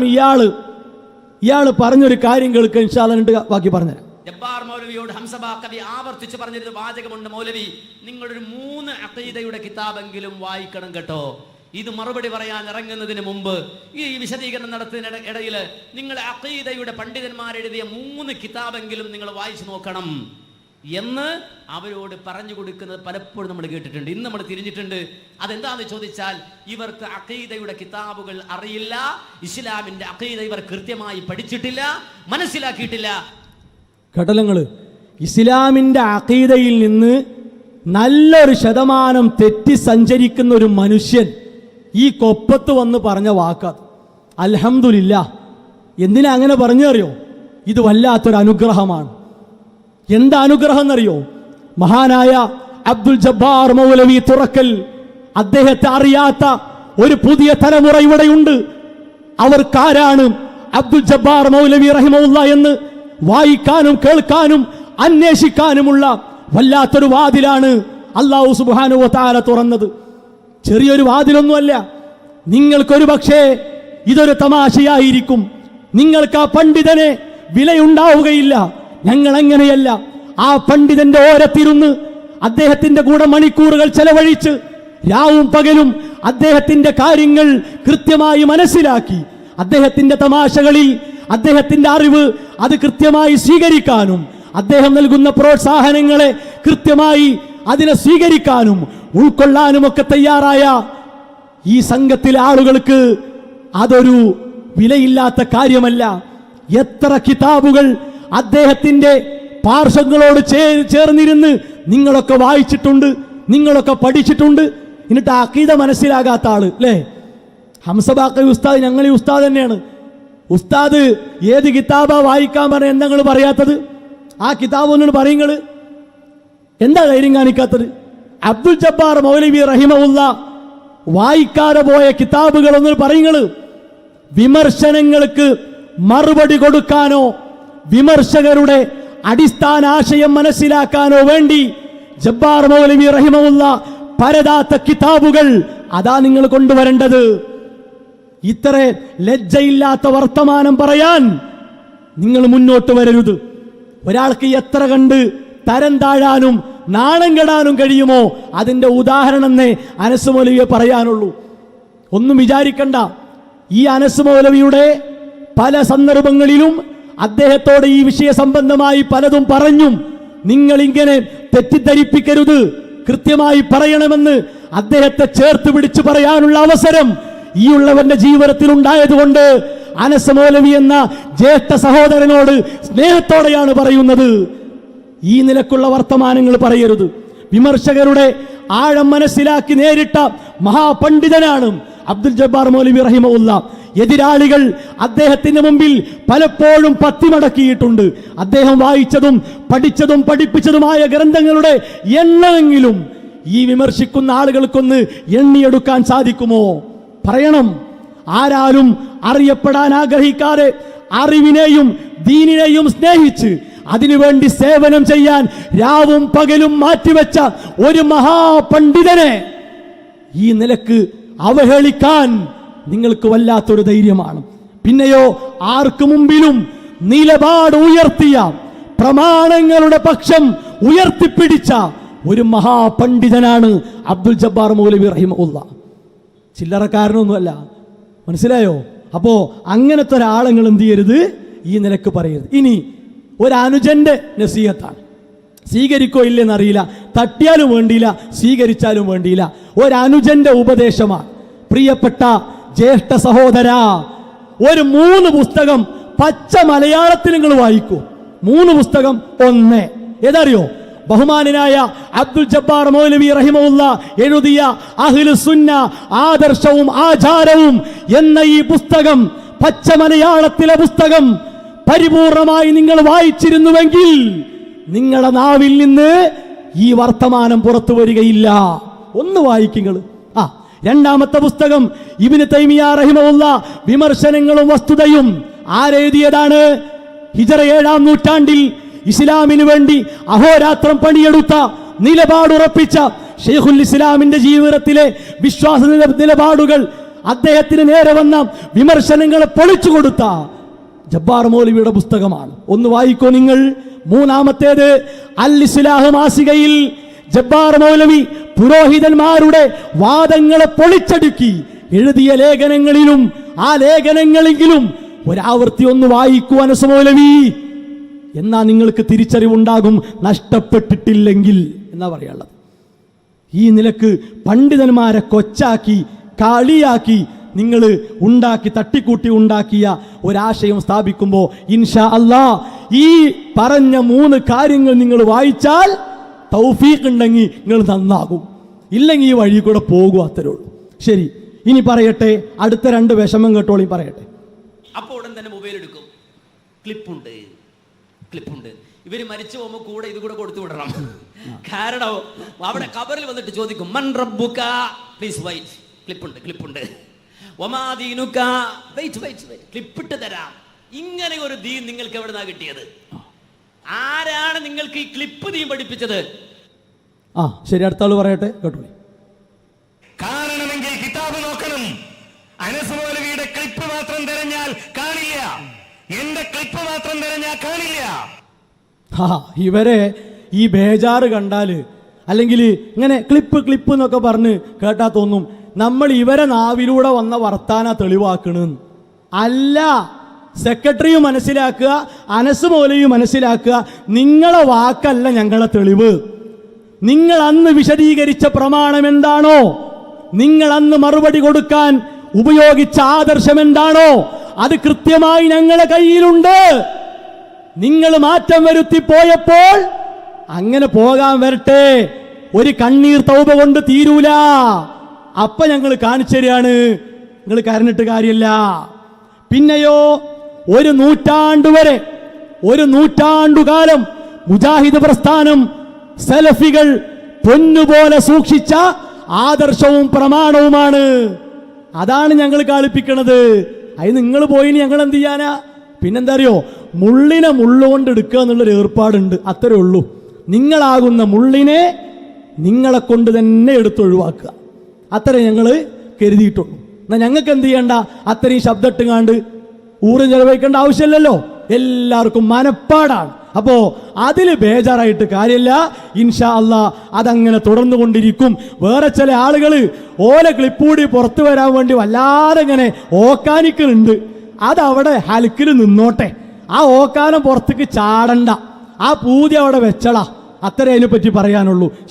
ഇയാൾ ഇയാൾ പറഞ്ഞൊരു കാര്യം കേൾക്കുക ഇൻഷാല്ലിട്ട് ബാക്കി പറഞ്ഞുതരാം. ജബ്ബാർ മൗലവിയോട് ഹംസബാ കവി ആവർത്തിച്ച് പറഞ്ഞിരുന്ന വാചകമുണ്ട് മൗലവി. നിങ്ങളൊരു മൂന്ന് അഖീദയുടെ കിതാബെങ്കിലും വായിക്കണം കേട്ടോ. ഇത് മറുപടി പറയാൻ ഇറങ്ങുന്നതിന് മുമ്പ് ഈ വിശദീകരണം നടത്തുന്ന ഇടയിൽ നിങ്ങൾ അഖീദയുടെ പണ്ഡിതന്മാരെഴുതിയ മൂന്ന് കിതാബെങ്കിലും നിങ്ങൾ വായിച്ചു നോക്കണം. എന്ന് അവരോട് പറഞ്ഞു കൊടുക്കുന്നത് പലപ്പോഴും നമ്മൾ കേട്ടിട്ടുണ്ട്. ഇന്ന് നമ്മൾ തിരിഞ്ഞിട്ടുണ്ട്. അതെന്താണെന്ന് ചോദിച്ചാൽ ഇവർക്ക് അഖീദയുടെ കിതാബുകൾ അറിയില്ല. ഇസ്ലാമിന്റെ അഖീദ ഇവർ കൃത്യമായി പഠിച്ചിട്ടില്ല. മനസ്സിലാക്കിയിട്ടില്ല. ഘടകങ്ങൾ ഇസ്ലാമിന്റെ അഖീദയിൽ നിന്ന് നല്ലൊരു ശതമാനം തെറ്റി സഞ്ചരിക്കുന്ന ഒരു മനുഷ്യൻ ഈ കൊപ്പത്ത് വന്ന് പറഞ്ഞ വാക്കാത്. അൽഹംദുലില്ല. എന്തിനാ അങ്ങനെ പറഞ്ഞറിയോ? ഇത് വല്ലാത്തൊരു അനുഗ്രഹമാണ്. എന്താ അനുഗ്രഹം എന്നറിയോ മഹാനായ അബ്ദുൽ ജബ്ബാർ മൗലവി തുറക്കൽ അദ്ദേഹത്തെ അറിയാത്ത ഒരു പുതിയ തലമുറ ഇവിടെയുണ്ട്. അവർക്കാരാണ് അബ്ദുൽ ജബ്ബാർ മൗലവി റഹിമുല്ല എന്ന് വായിക്കാനും കേൾക്കാനും അന്വേഷിക്കാനുമുള്ള വല്ലാത്തൊരു വാതിലാണ് അള്ളാഹു സുബാനു താര തുറന്നത്. ചെറിയൊരു വാതിലൊന്നുമല്ല. നിങ്ങൾക്കൊരു പക്ഷേ ഇതൊരു തമാശയായിരിക്കും. നിങ്ങൾക്ക് ആ പണ്ഡിതനെ വിലയുണ്ടാവുകയില്ല. ഞങ്ങൾ അങ്ങനെയല്ല ആ പണ്ഡിതന്റെ ഓരത്തിരുന്ന് അദ്ദേഹത്തിന്റെ കൂടെ മണിക്കൂറുകൾ ചെലവഴിച്ച് രാവും പകലും അദ്ദേഹത്തിന്റെ കാര്യങ്ങൾ കൃത്യമായി മനസ്സിലാക്കി. അദ്ദേഹത്തിന്റെ തമാശകളിൽ അദ്ദേഹത്തിന്റെ അറിവ് അത് കൃത്യമായി സ്വീകരിക്കാനും അദ്ദേഹം നൽകുന്ന പ്രോത്സാഹനങ്ങളെ കൃത്യമായി അതിനെ സ്വീകരിക്കാനും ഉൾക്കൊള്ളാനും ഒക്കെ തയ്യാറായ ഈ സംഘത്തിലെ ആളുകൾക്ക് അതൊരു വിലയില്ലാത്ത കാര്യമല്ല. എത്ര കിതാബുകൾ അദ്ദേഹത്തിന്റെ പാർശ്വങ്ങളോട് ചേ- ചേർന്നിരുന്ന് നിങ്ങളൊക്കെ വായിച്ചിട്ടുണ്ട് നിങ്ങളൊക്കെ പഠിച്ചിട്ടുണ്ട്. എന്നിട്ട് അക്കീത മനസ്സിലാകാത്ത ആൾ അല്ലേ ഹംസബാക്ക ഉസ്താദ് ഞങ്ങൾ ഈ ഉസ്താദ് തന്നെയാണ്. ഉസ്താദ് ഏത് കിതാബാ വായിക്കാൻ പറഞ്ഞ എന്താ പറയാത്തത്? ആ കിതാബ് ഒന്നും പറയുങ്ങൾ എന്താ ധൈര്യം കാണിക്കാത്തത്? അബ്ദുൽ ജബ്ബാർ മൗലവി റഹിമുല്ല വായിക്കാതെ പോയ കിതാബുകൾ ഒന്ന് പറയുങ്ങൾ വിമർശനങ്ങൾക്ക് മറുപടി കൊടുക്കാനോ വിമർശകരുടെ അടിസ്ഥാന ആശയം മനസ്സിലാക്കാനോ വേണ്ടി ജബ്ബാർ മൗലവി റഹിമുള്ള പരതാത്ത കിതാബുകൾ അതാ നിങ്ങൾ കൊണ്ടുവരേണ്ടത്. ഇത്ര ലജ്ജയില്ലാത്ത വർത്തമാനം പറയാൻ നിങ്ങൾ മുന്നോട്ട് വരരുത്. ഒരാൾക്ക് എത്ര കണ്ട് തരം താഴാനും നാണം കെടാനും കഴിയുമോ അതിന്റെ ഉദാഹരണം എന്നേ അനസ് മൗലവിയെ പറയാനുള്ളൂ. ഒന്നും വിചാരിക്കണ്ട. ഈ അനസ് മൗലവിയുടെ പല സന്ദർഭങ്ങളിലും അദ്ദേഹത്തോട് ഈ വിഷയ സംബന്ധമായി പലതും പറഞ്ഞും. നിങ്ങൾ ഇങ്ങനെ തെറ്റിദ്ധരിപ്പിക്കരുത്. കൃത്യമായി പറയണമെന്ന് അദ്ദേഹത്തെ ചേർത്ത് പിടിച്ചു പറയാനുള്ള അവസരം ഈ ഉള്ളവന്റെ ജീവിതത്തിൽ ഉണ്ടായതുകൊണ്ട് അനസ് മൗലവി എന്ന ജ്യേഷ്ഠ സഹോദരനോട് സ്നേഹത്തോടെയാണ് പറയുന്നത്. ഈ നിലക്കുള്ള വർത്തമാനങ്ങൾ പറയരുത്. വിമർശകരുടെ ആഴം മനസ്സിലാക്കി നേരിട്ട മഹാപണ്ഡിതനാണ് അബ്ദുൽ ജബ്ബാർ മൗലവി റഹിമുല്ല എതിരാളികൾ അദ്ദേഹത്തിന്റെ മുമ്പിൽ പലപ്പോഴും പത്തിമടക്കിയിട്ടുണ്ട്. അദ്ദേഹം വായിച്ചതും പഠിച്ചതും പഠിപ്പിച്ചതുമായ ഗ്രന്ഥങ്ങളുടെ എണ്ണമെങ്കിലും ഈ വിമർശിക്കുന്ന ആളുകൾക്കൊന്ന് എണ്ണിയെടുക്കാൻ സാധിക്കുമോ? പറയണം. ആരാലും അറിയപ്പെടാൻ ആഗ്രഹിക്കാതെ അറിവിനെയും ദീനിനെയും സ്നേഹിച്ച് അതിനുവേണ്ടി സേവനം ചെയ്യാൻ രാവും പകലും മാറ്റിവെച്ച ഒരു മഹാപണ്ഡിതനെ ഈ നിലയ്ക്ക് അവഹേളിക്കാൻ നിങ്ങൾക്ക് വല്ലാത്തൊരു ധൈര്യമാണ്. പിന്നെയോ ആർക്കു മുമ്പിലും നിലപാട് ഉയർത്തിയ പ്രമാണങ്ങളുടെ പക്ഷം ഉയർത്തിപ്പിടിച്ച ഒരു മഹാപണ്ഡിതനാണ് അബ്ദുൽ ജബ്ബാർ മൗലവി റഹിമുല്ല ചില്ലറക്കാരനൊന്നുമല്ല. മനസ്സിലായോ? അപ്പോ അങ്ങനത്തെ ഒരാളങ്ങൾ എന്ത് ചെയ്യരുത്? ഈ നിലയ്ക്ക് പറയരുത്. ഇനി ഒരു അനുജന്റെ നസീഹത്താണ്. സ്വീകരിക്കോ ഇല്ലെന്നറിയില്ല തട്ടിയാലും വേണ്ടിയില്ല. സ്വീകരിച്ചാലും വേണ്ടിയില്ല. ഒരു അനുജന്റെ ഉപദേശമാണ്. പ്രിയപ്പെട്ട ജ്യേഷ്ഠ സഹോദര ഒരു മൂന്ന് പുസ്തകം പച്ച മലയാളത്തിൽ നിങ്ങൾ വായിക്കൂ. മൂന്ന് പുസ്തകം ഒന്ന്. ഏതറിയോ? ബഹുമാനായ അബ്ദുൽ ജബ്ബാർ മൗലവി റഹിമുള്ള എഴുതിയ അഹ്ലു സുന്ന ആദർശവും ആചാരവും എന്ന ഈ പുസ്തകം പച്ച മലയാളത്തിലെ പുസ്തകം പരിപൂർണമായി നിങ്ങൾ വായിച്ചിരുന്നുവെങ്കിൽ നിങ്ങളുടെ നാവിൽ നിന്ന് ഈ വർത്തമാനം പുറത്തു വരികയില്ല. ഒന്ന് വായിക്കുങ്ങൾ രണ്ടാമത്തെ പുസ്തകം ഇബിന് തൈമിയ റഹിമുള്ള വിമർശനങ്ങളും വസ്തുതയും ആരെഴുതിയതാണ്? ഹിജറ ഏഴാം നൂറ്റാണ്ടിൽ ഇസ്ലാമിന് വേണ്ടി അഹോരാത്രം പണിയെടുത്ത നിലപാടുറപ്പിച്ച ഷെയ്ഖുൽ ഇസ്ലാമിന്റെ ജീവിതത്തിലെ വിശ്വാസ നിലപാടുകൾ അദ്ദേഹത്തിന് നേരെ വന്ന വിമർശനങ്ങളെ പൊളിച്ചു കൊടുത്ത ജബ്ബാർ മൗലവിയുടെ പുസ്തകമാണ്. ഒന്ന് വായിക്കോ നിങ്ങൾ. മൂന്നാമത്തേത് അൽ ഇസ്ലാഹ് മാസികയിൽ ജബ്ബാർ മൗലവി പുരോഹിതന്മാരുടെ വാദങ്ങളെ പൊളിച്ചടുക്കി എഴുതിയ ലേഖനങ്ങളിലും ആ ലേഖനങ്ങളെങ്കിലും ഒരാവർത്തി ഒന്ന് വായിക്കൂ അനസ് മൗലവി. എന്നാ നിങ്ങൾക്ക് തിരിച്ചറിവുണ്ടാകും. നഷ്ടപ്പെട്ടിട്ടില്ലെങ്കിൽ എന്നാ പറയാനുള്ളത്. ഈ നിലയ്ക്ക് പണ്ഡിതന്മാരെ കൊച്ചാക്കി കളിയാക്കി നിങ്ങൾ ഉണ്ടാക്കി തട്ടിക്കൂട്ടി ഉണ്ടാക്കിയ ഒരാശയം സ്ഥാപിക്കുമ്പോൾ ഇൻഷാ അല്ലാ ഈ പറഞ്ഞ മൂന്ന് കാര്യങ്ങൾ നിങ്ങൾ വായിച്ചാൽ തൗഫീഖ് ഉണ്ടെങ്കിൽ നിങ്ങൾ നന്നാകും. ഇല്ലെങ്കിൽ ഈ വഴി കൂടെ പോകും അത്രേ ഉള്ളൂ ശരി ഇനി പറയട്ടെ. അടുത്ത രണ്ട് വിഷമം കേട്ടോളി പറയട്ടെ. അപ്പോൾ ഉടൻ തന്നെ മൊബൈൽ എടുക്കും. ക്ലിപ്പുണ്ട് ക്ലിപ്പുണ്ട് ഇവർ മരിച്ചു പോകുമ്പോൾ കൂടെ ഇത് കൂടെ കൊടുത്തു വിടണം. കാരണം അവിടെ കബറിൽ വന്നിട്ട് ചോദിക്കും മൻ റബ്ബുക? പ്ലീസ് വൈറ്റ് ക്ലിപ്പുണ്ട് ക്ലിപ്പുണ്ട് ഒമാദീനുക വെയിറ്റ് വെയിറ്റ് വെയിറ്റ് ക്ലിപ്പിട്ട് തരാം. ഇങ്ങനെ ഒരു ദീൻ നിങ്ങൾക്ക് എവിടുന്നാ കിട്ടിയത്? ആരാണ് നിങ്ങൾക്ക് ഈ ക്ലിപ്പ് നീ പഠിപ്പിച്ചത്? ആ ശരി അടുത്ത ആൾ പറയട്ടെ കേട്ടോളി. കാണണമെങ്കിൽ കിതാബ് നോക്കണം. അനസ് മൗലവിയുടെ ക്ലിപ്പ് മാത്രം തിരഞ്ഞാൽ കാണില്ല. എന്റെ ക്ലിപ്പ് മാത്രം തിരഞ്ഞാൽ കാണില്ല. ഇവരെ ഈ ബേജാറ് കണ്ടാൽ അല്ലെങ്കിൽ ഇങ്ങനെ ക്ലിപ്പ് ക്ലിപ്പ് എന്നൊക്കെ പറഞ്ഞ് കേട്ടാ തോന്നും. നമ്മൾ ഇവരെ നാവിലൂടെ വന്ന വർത്താന തെളിവാക്കണെന്ന് അല്ല സെക്രട്ടറിയും മനസ്സിലാക്കുക അനസ് മൗലയും മനസ്സിലാക്കുക നിങ്ങളെ വാക്കല്ല ഞങ്ങളെ തെളിവ്. നിങ്ങൾ അന്ന് വിശദീകരിച്ച പ്രമാണം എന്താണോ? നിങ്ങൾ അന്ന് മറുപടി കൊടുക്കാൻ ഉപയോഗിച്ച ആദർശം എന്താണോ? അത് കൃത്യമായി ഞങ്ങളെ കയ്യിലുണ്ട്. നിങ്ങൾ മാറ്റം വരുത്തി പോയപ്പോൾ അങ്ങനെ പോകാൻ വരട്ടെ. ഒരു കണ്ണീർ തൗപ കൊണ്ട് തീരൂല. അപ്പൊ ഞങ്ങൾ കാണിച്ചു തരികയാണ് നിങ്ങൾ കരഞ്ഞിട്ട് കാര്യമില്ല പിന്നെയോ ഒരു നൂറ്റാണ്ട് വരെ ഒരു നൂറ്റാണ്ടുകാലം മുജാഹിദ് പ്രസ്ഥാനം സലഫികൾ പൊന്നുപോലെ സൂക്ഷിച്ച ആദർശവും പ്രമാണവുമാണ്. അതാണ് ഞങ്ങൾ കാളിപ്പിക്കണത് അത് നിങ്ങൾ പോയി ഞങ്ങൾ എന്ത് ചെയ്യാനാ? പിന്നെന്താ അറിയോ? മുള്ളിനെ മുള്ളുകൊണ്ട് എടുക്കുക എന്നുള്ളൊരു ഏർപ്പാടുണ്ട്. അത്രേ ഉള്ളൂ. നിങ്ങളാകുന്ന മുള്ളിനെ നിങ്ങളെ കൊണ്ട് തന്നെ എടുത്തൊഴിവാക്കുക അത്രേ ഞങ്ങൾ കരുതിയിട്ടുള്ളൂ. എന്നാൽ ഞങ്ങൾക്ക് എന്ത് ചെയ്യണ്ട? അത്രയും ശബ്ദം ഇട്ടുകാണ്ട് ഊറ് ചെലവഴിക്കേണ്ട ആവശ്യമില്ലല്ലോ. എല്ലാവർക്കും മനപ്പാടാണ്. അപ്പോ അതിൽ ബേജാറായിട്ട് കാര്യമില്ല. ഇൻഷാ അല്ല അതങ്ങനെ തുടർന്നു കൊണ്ടിരിക്കും വേറെ ചില ആളുകൾ ഓല ക്ലിപ്പൂടി പുറത്തു വരാൻ വേണ്ടി വല്ലാതെ ഇങ്ങനെ ഓക്കാനിക്കലുണ്ട്. അതവിടെ ഹലുക്കിൽ നിന്നോട്ടെ. ആ ഓക്കാനം പുറത്തേക്ക് ചാടണ്ട. ആ പൂതി അവിടെ വെച്ചളാ. അത്രേ അതിനെ പറ്റി പറയാനുള്ളൂ.